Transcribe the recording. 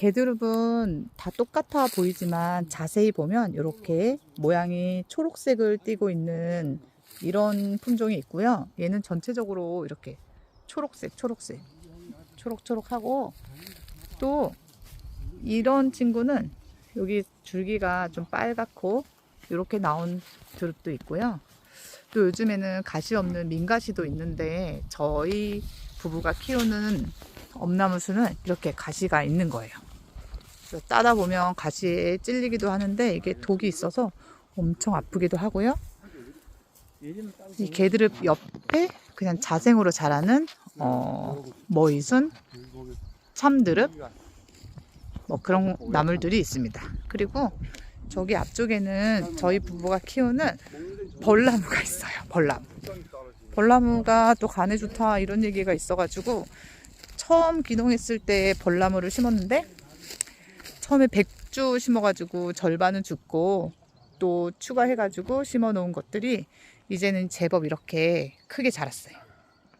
개드룹은 다 똑같아 보이지만 자세히 보면 이렇게 모양이 초록색을 띠고 있는 이런 품종이 있고요. 얘는 전체적으로 이렇게 초록색, 초록색, 초록초록하고 또 이런 친구는 여기 줄기가 좀 빨갛고 이렇게 나온 드룹도 있고요. 또 요즘에는 가시 없는 민가시도 있는데 저희 부부가 키우는 엄나무수는 이렇게 가시가 있는 거예요. 따다 보면 가시에 찔리기도 하는데 이게 독이 있어서 엄청 아프기도 하고요. 이 개드릅 옆에 그냥 자생으로 자라는 어, 머이순, 참드릅 뭐 그런 나물들이 있습니다. 그리고 저기 앞쪽에는 저희 부부가 키우는 벌나무가 있어요. 벌나무. 벌나무가 또 간에 좋다 이런 얘기가 있어가지고 처음 기농했을 때 벌나무를 심었는데 처음에 100주 심어가지고 절반은 죽고 또 추가해가지고 심어 놓은 것들이 이제는 제법 이렇게 크게 자랐어요.